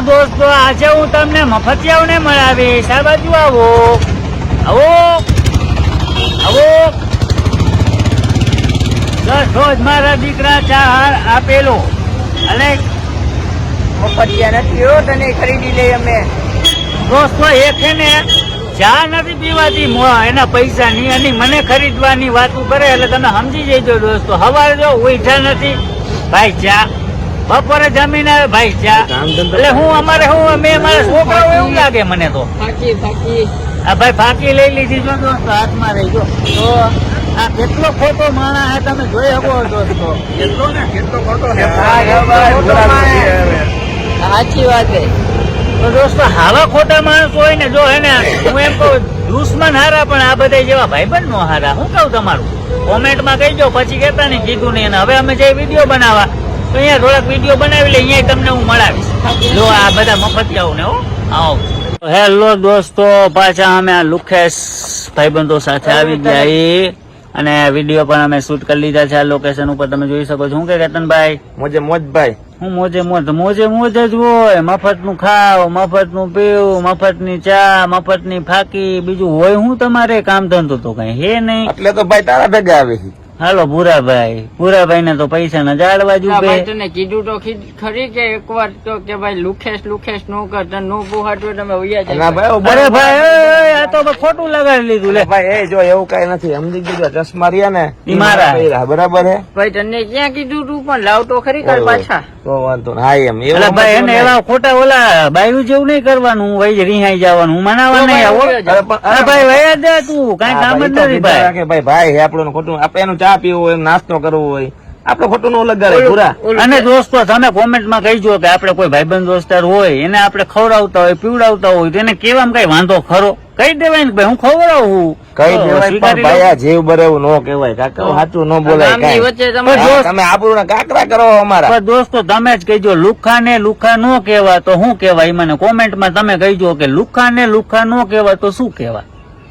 દોસ્તો આજે હું તમને મફતિયાઓને મળાવીશ. આ બાજુ આવો. આવો. આવો. દસ રોજ મારા દીકરા ચાર આપેલો. અને મફતિયા નથી હો તને ખરીદી લઈ અમે. દોસ્તો એક છે ને ચા નથી પીવાતી એના પૈસા ની અને મને ખરીદવાની વાત કરે એટલે તમે સમજી જજો દોસ્તો. હવારે જો ઉઠ્યા નથી. ભાઈ ચા બપોરે જમીન આવે ભાઈ ચા. એટલે હું અમારે હું અમે અમારા છોકરાઓ એવું લાગે મને તો. ફાકી ફાકી આ ભાઈ ફાંકી લઈ લીધી જો દોસ્તો હાથમાં રહી ગયો તો આ કેટલો ખોટો માણસ છે તમે જોઈ શકો દોસ્તો. કેટલો ને? કેટલો ખોટો છે? આ ભાઈ. છે. સાચી વાત છે. તો દોસ્તો હાવા ખોટા માણસ હોય ને જો હે ને હું એમ કહું દુશ્મન હારા પણ આ બધા જેવા ભાઈબંધ નો હારા. હું કહું તમારું કોમેન્ટમાં કહી દો પછી કહેતા નહીં કીધું નહીં. અને હવે અમે જે વીડિયો બનાવવા તો અહીંયા થોડાક વીડિયો બનાવી લે અહીંયા તમને હું મળાવીશ. જો આ બધા મફતિયાઓ ને હો. આવો. હેલો દોસ્તો પાછા અમે લુખેશ ભાઈબંધો સાથે આવી ગયા એ અને વીડિયો પણ અમે શૂટ કરી લીધા છે આ લોકેશન ઉપર. તમે જોઈ શકો છો. હું કે કેતનભાઈ? મોજે મોજ ભાઈ. હું મોજે મોજ મોજે મોજ જ હોય. મફતનું ખાવ મફતનું પીવું મફતની ચા મફતની ફાકી બીજું હોય હું તમારે? કામ ધંધો તો કઈ હે નહીં. એટલે તો ભાઈ તારા ભેગા આવે છે. હાલો ભૂરાભાઈ ભૂરાભાઈ ને તો પૈસા ના જાળવા જ ના, ભાઈ તને કીધું તો ખરી કે એકવાર તો કે ભાઈ લુખેશ લુખેશનું કર તને નું પોહાટું તમે ભાઈ અરે ભાઈ આ તો ખોટું લગાડી લીધું લે. ભાઈ એ જો એવું કઈ નથી. સમજી ગયું ચશ્મા રહ્યા ને ઈ મારા. બરાબર હે? ભાઈ તને ક્યાં કીધું તું પણ લાવ તો ખરી ઓય. પાછા. તો વાંધો. હા એમ. એવું ભાઈ એને એવા ખોટા ઓલા બાયુ જેવું નહીં કરવાનું ભાઈ રિહાઈ જવાનું. મનાવા નહીં આવો. અરે ભાઈ વયા દે તું. કઈ કામ જ નથી ભાઈ. ભાઈ ભાઈ હે આપણું ખોટું. આપણે એનું ચા પીવું હોય નાસ્તો કરવો હોય. આપણે ખોટું નો લગાડે પૂરા અને દોસ્તો તમે કોમેન્ટમાં કહીજો કે આપડે કોઈ ભાઈબંધ દોસ્તાર હોય એને આપણે ખવડાવતા હોય પીવડાવતા હોય તો એને કેવામાં કઈ વાંધો ખરો? કહી દેવાય ને ભાઈ હું ખવડાવું કઈ તો દેવાય પણ ભાઈ આ જીવ બરેવું નો કહેવાય. કાકા સાચું નો બોલાય ગામની તમે પણ હા, દોસ્ત- તમે આબરૂ ના કાકરા કરો અમારા. પણ દોસ્તો તમે જ કહીજો લુખા ને લુખા નો કહેવા તો શું કહેવાય? મને કોમેન્ટમાં તમે કહીજો કે લુખા ને લુખા નો કહેવા તો શું કહેવાય?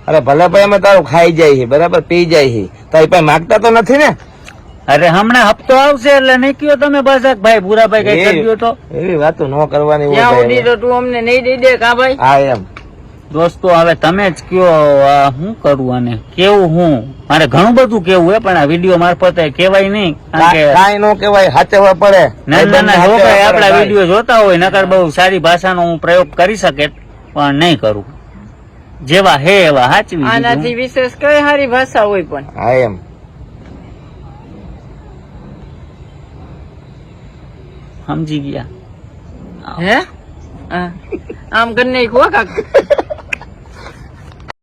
અરે ભલે ભાઈ અમે તારું ખાઈ જાય છે બરાબર? પી જાય છે તારી પાસે માગતા તો નથી ને? અરે હમણાં હપ્તો આવશે એટલે નહીં કયો તમે બસ ભાઈ ભૂરાભાઈ કઈ કરી તો. એવી વાતો ન કરવાની તું અમને નહીં દઈ દે કા ભાઈ? હા એમ. દોસ્તો હવે તમે જ કયો આ શું કરવું આને? કેવું હું? મારે ઘણું બધું કેવું હે પણ આ વીડિયો મારફતે કેવાય નહીં. કાંઈ નો કેવાય હાચવવા પડે. નાના નાના હાચવવા છોકરા પડે આપણા વીડિયો જોતા હોય નકર બહુ સારી ભાષાનો હું પ્રયોગ કરી શકે પણ નહીં કરું. જેવા હે એવા હાચવી આનાથી વિશેષ કઈ સારી ભાષા હોય પણ. હા એમ. સમજી ગયા. હે. આમ કરી કાક